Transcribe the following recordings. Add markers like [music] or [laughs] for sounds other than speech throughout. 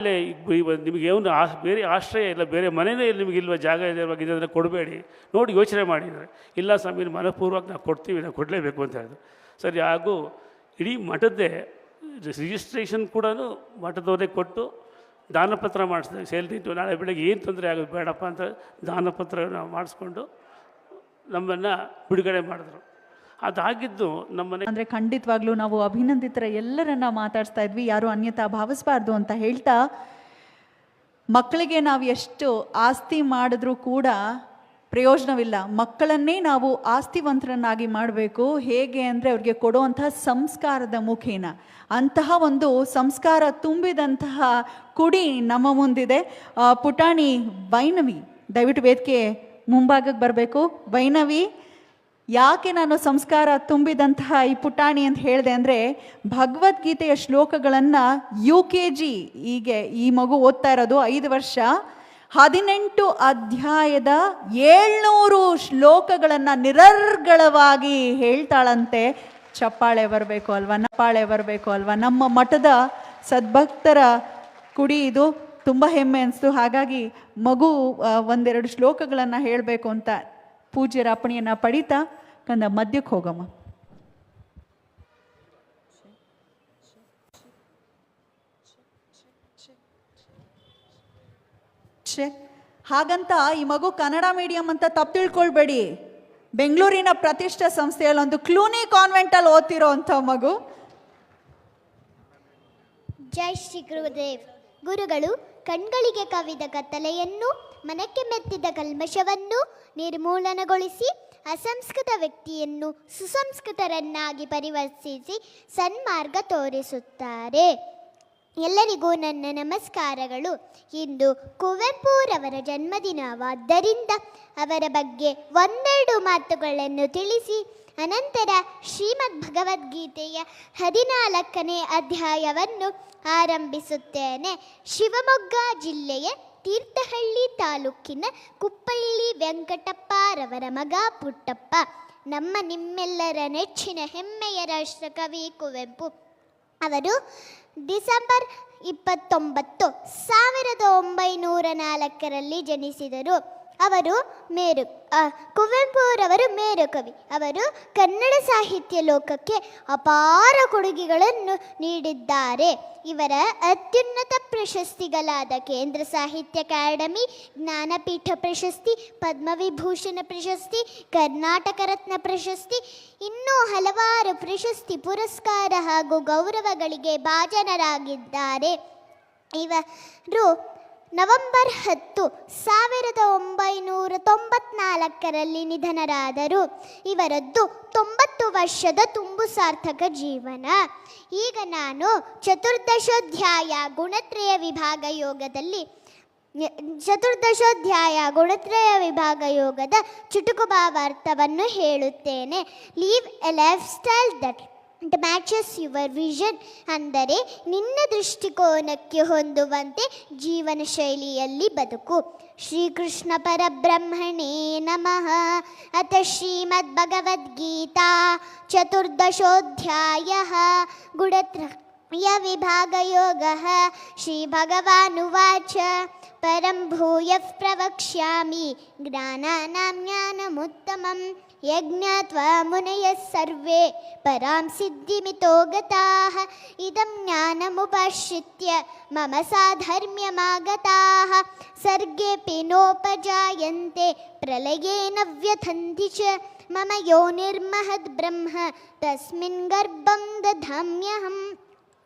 ಅಲ್ಲೇ ನಿಮಗೆ ಏನು ಆ ಬೇರೆ ಆಶ್ರಯ ಇಲ್ಲ, ಬೇರೆ ಮನೆಯೇ ನಿಮಗೆ ಇಲ್ವ ಜಾಗ ಇದೆ ಇದನ್ನು ಕೊಡಬೇಡಿ. ನೋಡಿ ಯೋಚನೆ ಮಾಡಿದರೆ ಇಲ್ಲ ಸ್ವಾಮಿ ಮನಪೂರ್ವಕ ನಾವು ಕೊಡ್ತೀವಿ, ನಾವು ಕೊಡಲೇಬೇಕು ಅಂತ ಹೇಳಿದ್ರು. ಸರಿ, ಹಾಗೂ ಇಡೀ ಮಠದ್ದೇ ರಿಜಿಸ್ಟ್ರೇಷನ್ ಕೂಡ ಮಠದವರೇ ಕೊಟ್ಟು ದಾನಪತ್ರ ಮಾಡಿಸಿದೆ ಸೇಲ್ದಿಟ್ಟು ನಾಳೆ ಬೆಳಗ್ಗೆ ಏನು ತೊಂದರೆ ಆಗೋದು ಬೇಡಪ್ಪ ಅಂತ ದಾನಪತ್ರ ಮಾಡಿಸ್ಕೊಂಡು ನಮ್ಮನ್ನು ಬಿಡುಗಡೆ ಮಾಡಿದ್ರು. ಅದಾಗಿದ್ದು ನಮ್ಮನೆ ಅಂದ್ರೆ ಖಂಡಿತವಾಗ್ಲೂ ನಾವು ಅಭಿನಂದಿತರ ಎಲ್ಲರನ್ನ ಮಾತಾಡ್ತಾ ಇದ್ವಿ. ಯಾರು ಅನ್ಯತಾ ಭಾವಿಸಬಾರ್ದು ಅಂತ ಹೇಳ್ತಾ ಮಕ್ಕಳಿಗೆ ನಾವು ಎಷ್ಟು ಆಸ್ತಿ ಮಾಡಿದ್ರೂ ಕೂಡ ಪ್ರಯೋಜನವಿಲ್ಲ. ಮಕ್ಕಳನ್ನೇ ನಾವು ಆಸ್ತಿವಂತರನ್ನಾಗಿ ಮಾಡಬೇಕು. ಹೇಗೆ ಅಂದರೆ ಅವ್ರಿಗೆ ಕೊಡುವಂತಹ ಸಂಸ್ಕಾರದ ಮುಖೇನ. ಅಂತಹ ಒಂದು ಸಂಸ್ಕಾರ ತುಂಬಿದಂತಹ ಕುಡಿ ನಮ್ಮ ಮುಂದಿದೆ. ಪುಟಾಣಿ ವೈನವಿ, ದಯವಿಟ್ಟು ವೇದಿಕೆ ಮುಂಭಾಗಕ್ಕೆ ಬರಬೇಕು. ವೈನವಿ ಯಾಕೆ ನಾನು ಸಂಸ್ಕಾರ ತುಂಬಿದಂತಹ ಈ ಪುಟಾಣಿ ಅಂತ ಹೇಳಿದೆ ಅಂದರೆ ಭಗವದ್ಗೀತೆಯ ಶ್ಲೋಕಗಳನ್ನು ಯು ಕೆ ಜಿ ಹೀಗೆ ಈ ಮಗು ಓದ್ತಾ ಇರೋದು ಐದು ವರ್ಷ ಹದಿನೆಂಟು ಅಧ್ಯಾಯದ ಏಳ್ನೂರು ಶ್ಲೋಕಗಳನ್ನು ನಿರರ್ಗಳವಾಗಿ ಹೇಳ್ತಾಳಂತೆ. ಚಪ್ಪಾಳೆ ಬರಬೇಕು ಅಲ್ವಾ? ನಪ್ಪಾಳೆ ಬರಬೇಕು ಅಲ್ವಾ? ನಮ್ಮ ಮಠದ ಸದ್ಭಕ್ತರ ಕುಡಿ ಇದು ತುಂಬ ಹೆಮ್ಮೆ ಅನಿಸ್ತು. ಹಾಗಾಗಿ ಮಗು ಒಂದೆರಡು ಶ್ಲೋಕಗಳನ್ನು ಹೇಳಬೇಕು ಅಂತ ಪೂಜ್ಯರ ಅಪ್ಪಣೆಯನ್ನು ಪಡಿತಾ ಕಂದ ಮಧ್ಯಕ್ಕೆ ಹೋಗಮ್ಮ. ಹಾಗಂತ ಈ ಮಗು ಕನ್ನಡ ಮೀಡಿಯಂ ಅಂತ ತಪ್ಪು ತಿಳ್ಕೊಳ್ಬೇಡಿ. ಬೆಂಗಳೂರಿನ ಪ್ರತಿಷ್ಠೆ ಸಂಸ್ಥೆಯಲ್ಲಿ ಒಂದು ಕ್ಲೂನಿ ಕಾನ್ವೆಂಟಲ್ಲಿ ಓದ್ತಿರೋ ಅಂಥ ಮಗು. ಜೈ ಶ್ರೀ ಗುರುದೇವ್. ಗುರುಗಳು ಕಣ್ಗಳಿಗೆ ಕವಿದ ಕತ್ತಲೆಯನ್ನು ಮನಕ್ಕೆ ಮೆತ್ತಿದ ಕಲ್ಮಶವನ್ನು ನಿರ್ಮೂಲನಗೊಳಿಸಿ ಅಸಂಸ್ಕೃತ ವ್ಯಕ್ತಿಯನ್ನು ಸುಸಂಸ್ಕೃತರನ್ನಾಗಿ ಪರಿವರ್ತಿಸಿ ಸನ್ಮಾರ್ಗ ತೋರಿಸುತ್ತಾರೆ. ಎಲ್ಲರಿಗೂ ನನ್ನ ನಮಸ್ಕಾರಗಳು. ಇಂದು ಕುವೆಂಪುರವರ ಜನ್ಮದಿನವಾದ್ದರಿಂದ ಅವರ ಬಗ್ಗೆ ಒಂದೆರಡು ಮಾತುಗಳನ್ನು ತಿಳಿಸಿ. ಅನಂತರ ಶ್ರೀಮದ್ ಭಗವದ್ಗೀತೆಯ ಹದಿನಾಲ್ಕನೇ ಅಧ್ಯಾಯವನ್ನು ಆರಂಭಿಸುತ್ತೇನೆ. ಶಿವಮೊಗ್ಗ ಜಿಲ್ಲೆಯ ತೀರ್ಥಹಳ್ಳಿ ತಾಲೂಕಿನ ಕುಪ್ಪಳ್ಳಿ ವೆಂಕಟಪ್ಪರವರ ಮಗ ಪುಟ್ಟಪ್ಪ. ನಮ್ಮ ನಿಮ್ಮೆಲ್ಲರ ನೆಚ್ಚಿನ ಹೆಮ್ಮೆಯ ರಾಷ್ಟ್ರಕವಿ ಕುವೆಂಪು. ಅವರು ಡಿಸೆಂಬರ್ ಇಪ್ಪತ್ತೊಂಬತ್ತು ಸಾವಿರದ ಒಂಬೈನೂರ ನಾಲ್ಕರಲ್ಲಿ ಜನಿಸಿದರು. ಅವರು ಮೇರು ಕುವೆಂಪುರವರು ಮೇರು ಕವಿ. ಅವರು ಕನ್ನಡ ಸಾಹಿತ್ಯ ಲೋಕಕ್ಕೆ ಅಪಾರ ಕೊಡುಗೆಗಳನ್ನು ನೀಡಿದ್ದಾರೆ. ಇವರ ಅತ್ಯುನ್ನತ ಪ್ರಶಸ್ತಿಗಳಾದ ಕೇಂದ್ರ ಸಾಹಿತ್ಯ ಅಕಾಡೆಮಿ, ಜ್ಞಾನಪೀಠ ಪ್ರಶಸ್ತಿ, ಪದ್ಮವಿಭೂಷಣ ಪ್ರಶಸ್ತಿ, ಕರ್ನಾಟಕ ರತ್ನ ಪ್ರಶಸ್ತಿ, ಇನ್ನೂ ಹಲವಾರು ಪ್ರಶಸ್ತಿ ಪುರಸ್ಕಾರ ಹಾಗೂ ಗೌರವಗಳಿಗೆ ಭಾಜನರಾಗಿದ್ದಾರೆ. ಇವರು ನವೆಂಬರ್ ಹತ್ತು ಸಾವಿರದ ಒಂಬೈನೂರ ತೊಂಬತ್ನಾಲ್ಕರಲ್ಲಿ ನಿಧನರಾದರು. ಇವರದ್ದು ತೊಂಬತ್ತು ವರ್ಷದ ತುಂಬು ಸಾರ್ಥಕ ಜೀವನ. ಈಗ ನಾನು ಚತುರ್ದಶೋಧ್ಯಾಯ ಗುಣತ್ರಯ ವಿಭಾಗ ಯೋಗದಲ್ಲಿ ಚತುರ್ದಶೋಧ್ಯಾಯ ಗುಣತ್ರಯ ವಿಭಾಗ ಯೋಗದ ಚುಟುಕು ಭಾವಾರ್ಥವನ್ನು ಹೇಳುತ್ತೇನೆ. Live a lifestyle that it matches your vision ಅಂದರೆ ನಿನ್ನ ದೃಷ್ಟಿಕೋನಕ್ಕೆ ಹೊಂದುವಂತೆ ಜೀವನ ಶೈಲಿಯಲ್ಲಿ ಬದುಕು. ಶ್ರೀಕೃಷ್ಣ ಪರಬ್ರಹ್ಮಣೇ ನಮಃ. ಅಥ ಶ್ರೀಮದ್ ಭಗವದ್ಗೀತಾ ಚತುರ್ದಶೋಧ್ಯಾಯ. ಗುಡತ್ರಯ ವಿಭಾಗಯೋಗಃ. ಶ್ರೀಭಗವಾನುವಾಚ परं भूयः प्रवक्ष्यामि। ज्ञानानां ज्ञानमुत्तमं यज्ञात्वा मुनयः सर्वे। परां सिद्धिमितो गताः। इदं ज्ञानमुपाश्रित्य मम साधर्म्यमागताः। सर्गेऽपि नोपजायन्ते। प्रलये न व्यथन्ति च। मम योनिर्महद्ब्रह्म तस्मिन् गर्भं दधाम्यहम्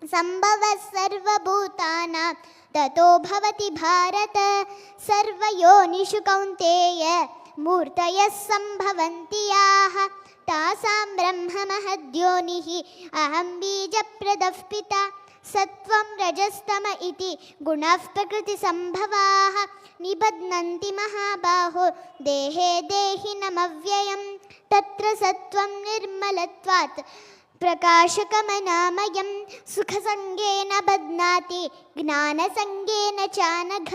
सम्भवः सर्वभूतानां ततो भवति भारत। सर्वयोनिषु कौन्तेय मूर्तयः सम्भवन्ति याः। तासां ब्रह्ममहद्योनिः, अहं बीजप्रदः पिता। सत्त्वं रजस्तम इति गुणाः प्रकृतिसम्भवाः। निबध्नन्ति महाबाहो, देहे देहिनमव्ययं तत्र सत्त्वं निर्मलत्वात् प्रकाशकमनामयं सुखसङ्गेन बध्नाति ज्ञानसङ्गेन चानघ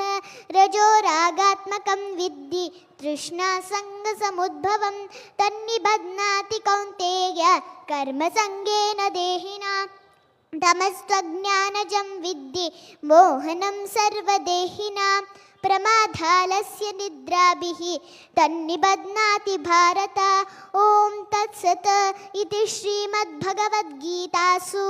रजो रागात्मकं विद्धि, तृष्णासङ्गसमुद्भवं तन्निबध्नाति कौन्तेय कर्मसङ्गेन देहिना तमस्त्वज्ञानजं विद्धि, मोहनं सर्वदेहिनां प्रमादालस्य निद्राभिः तन्निबध्नाति भारत ॐ तत्सत् इति श्रीमद्भगवद्गीतासु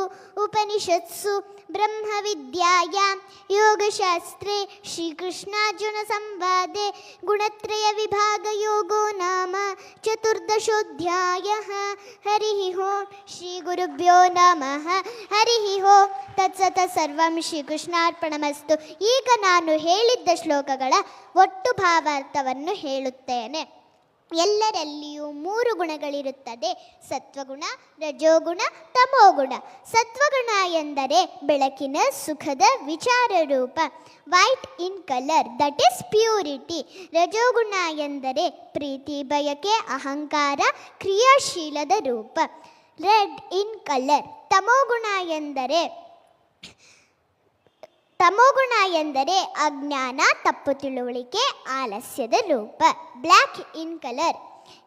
उपनिषत्सु ब्रह्मविद्यायां योगशास्त्रे श्रीकृष्णार्जुनसंवादे गुणत्रयविभागयोगो नाम चतुर्दशोऽध्यायः हरिः ओं श्रीगुरुभ्यो नमः ಹರಿಃ ಓಂ ತತ್ಸತ ಸರ್ವಂ ಶ್ರೀಕೃಷ್ಣಾರ್ಪಣಮಸ್ತು ಈಗ ನಾನು ಹೇಳಿದ್ದ ಶ್ಲೋಕಗಳ ಒಟ್ಟು ಭಾವಾರ್ಥವನ್ನು ಹೇಳುತ್ತೇನೆ. ಎಲ್ಲರಲ್ಲಿಯೂ ಮೂರು ಗುಣಗಳಿರುತ್ತದೆ. ಸತ್ವಗುಣ, ರಜೋಗುಣ, ತಮೋಗುಣ. ಸತ್ವಗುಣ ಎಂದರೆ ಬೆಳಕಿನ ಸುಖದ ವಿಚಾರ ರೂಪ. White in colour that is purity ರಜೋಗುಣ ಎಂದರೆ ಪ್ರೀತಿ, ಬಯಕೆ, ಅಹಂಕಾರ, ಕ್ರಿಯಾಶೀಲದ ರೂಪ. ರೆಡ್ ಇನ್ ಕಲರ್ ತಮೋಗುಣ ಎಂದರೆ ತಮೋಗುಣ ಎಂದರೆ ಅಜ್ಞಾನ ತಪ್ಪು ತಿಳುವಳಿಕೆ ಆಲಸ್ಯದ ರೂಪ ಬ್ಲ್ಯಾಕ್ ಇನ್ ಕಲರ್.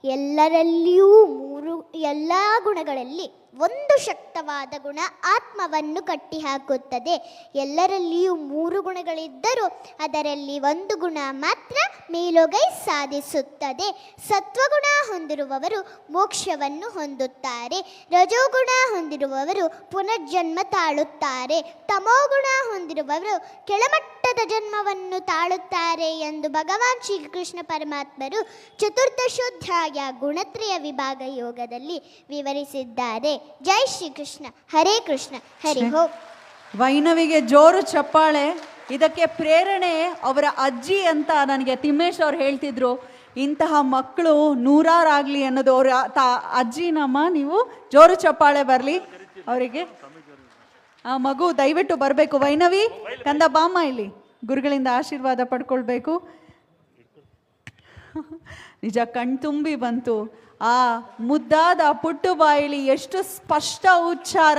ಎಲ್ಲರಲ್ಲಿಯೂ ಮೂರು ಎಲ್ಲ ಗುಣಗಳಲ್ಲಿ ಒಂದು ಶಕ್ತವಾದ ಗುಣ ಆತ್ಮವನ್ನು ಕಟ್ಟಿಹಾಕುತ್ತದೆ. ಎಲ್ಲರಲ್ಲಿಯೂ ಮೂರು ಗುಣಗಳಿದ್ದರೂ ಅದರಲ್ಲಿ ಒಂದು ಗುಣ ಮಾತ್ರ ಮೇಲುಗೈ ಸಾಧಿಸುತ್ತದೆ. ಸತ್ವಗುಣ ಹೊಂದಿರುವವರು ಮೋಕ್ಷವನ್ನು ಹೊಂದುತ್ತಾರೆ. ರಜೋಗುಣ ಹೊಂದಿರುವವರು ಪುನರ್ಜನ್ಮ ತಾಳುತ್ತಾರೆ. ತಮೋಗುಣ ಹೊಂದಿರುವವರು ಕೆಳಮಟ್ಟದ ಜನ್ಮವನ್ನು ತಾಳುತ್ತಾರೆ ಎಂದು ಭಗವಾನ್ ಶ್ರೀಕೃಷ್ಣ ಪರಮಾತ್ಮರು ಚತುರ್ದಶೋಧ್ಯಾಯ ಗುಣತ್ರಯ ವಿಭಾಗ ಯೋಗದಲ್ಲಿ ವಿವರಿಸಿದ್ದಾರೆ. ಜೈ ಶ್ರೀಕೃಷ್ಣ ಹರೇ ಕೃಷ್ಣ ಹರಿ ಹೋ. ವೈನವಿಗೆ ಜೋರು ಚಪ್ಪಾಳೆ ಇದಕ್ಕೆ ಪ್ರೇರಣೆ ಅವರ ಅಜ್ಜಿ ಅಂತ ನನಗೆ ತಿಮ್ಮೇಶ್ ಅವ್ರು ಹೇಳ್ತಿದ್ರು. ಇಂತಹ ಮಕ್ಕಳು ನೂರಾರಾಗ್ಲಿ ಅನ್ನೋದು ಅವ್ರ ತಾ ಅಜ್ಜಿನಮ್ಮ ನೀವು ಜೋರು ಚಪ್ಪಾಳೆ ಬರಲಿ. ಅವರಿಗೆ ಆ ಮಗು ದಯವಿಟ್ಟು ಬರಬೇಕು. ವೈನವಿ ಕಂದ ಬಾಮ ಇಲ್ಲಿ ಗುರುಗಳಿಂದ ಆಶೀರ್ವಾದ ಪಡ್ಕೊಳ್ಬೇಕು. [laughs] ನಿಜ ಕಣ್ತುಂಬಿ ಬಂತು. ಆ ಮುದ್ದಾದ ಪುಟ್ಟು ಬಾಯಿಲಿ ಎಷ್ಟು ಸ್ಪಷ್ಟ ಉಚ್ಚಾರ.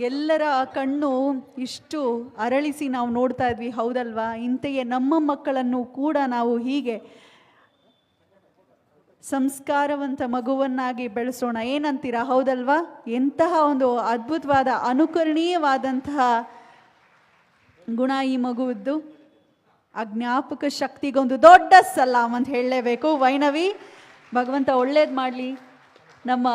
ಎಲ್ಲರ ಕಣ್ಣು ಇಷ್ಟು ಅರಳಿಸಿ ನಾವು ನೋಡ್ತಾ ಇದ್ವಿ, ಹೌದಲ್ವಾ? ಇಂತೆಯೇ ನಮ್ಮ ಮಕ್ಕಳನ್ನು ಕೂಡ ನಾವು ಹೀಗೆ ಸಂಸ್ಕಾರವಂತ ಮಗುವನ್ನಾಗಿ ಬೆಳೆಸೋಣ. ಏನಂತೀರಾ? ಹೌದಲ್ವಾ? ಎಂತಹ ಒಂದು ಅದ್ಭುತವಾದ, ಅನುಕರಣೀಯವಾದಂತಹ ಗುಣ ಈ ಮಗುವಿದ್ದು. ಆ ಜ್ಞಾಪಕ ಶಕ್ತಿಗೊಂದು ದೊಡ್ಡ ಸಲಾಮ್ ಅಂತ ಹೇಳಲೇಬೇಕು. ವೈನವಿ ಭಗವಂತ ಒಳ್ಳೇದು ಮಾಡಲಿ. ನಮ್ಮ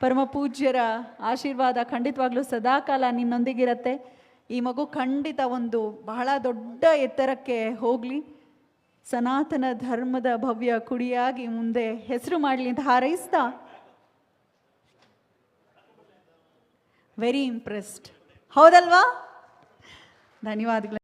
ಪರಮ ಪೂಜ್ಯರ ಆಶೀರ್ವಾದ ಖಂಡಿತವಾಗ್ಲೂ ಸದಾಕಾಲ ನಿನ್ನೊಂದಿಗಿರತ್ತೆ. ಈ ಮಗು ಖಂಡಿತ ಒಂದು ಬಹಳ ದೊಡ್ಡ ಎತ್ತರಕ್ಕೆ ಹೋಗಲಿ. ಸನಾತನ ಧರ್ಮದ ಭವ್ಯ ಕುಡಿಯಾಗಿ ಮುಂದೆ ಹೆಸರು ಮಾಡಲಿ ಅಂತ ಹಾರೈಸ್ತಾ. ವೆರಿ ಇಂಪ್ರೆಸ್ಡ್ ಹೌದಲ್ವಾ? ಧನ್ಯವಾದಗಳು.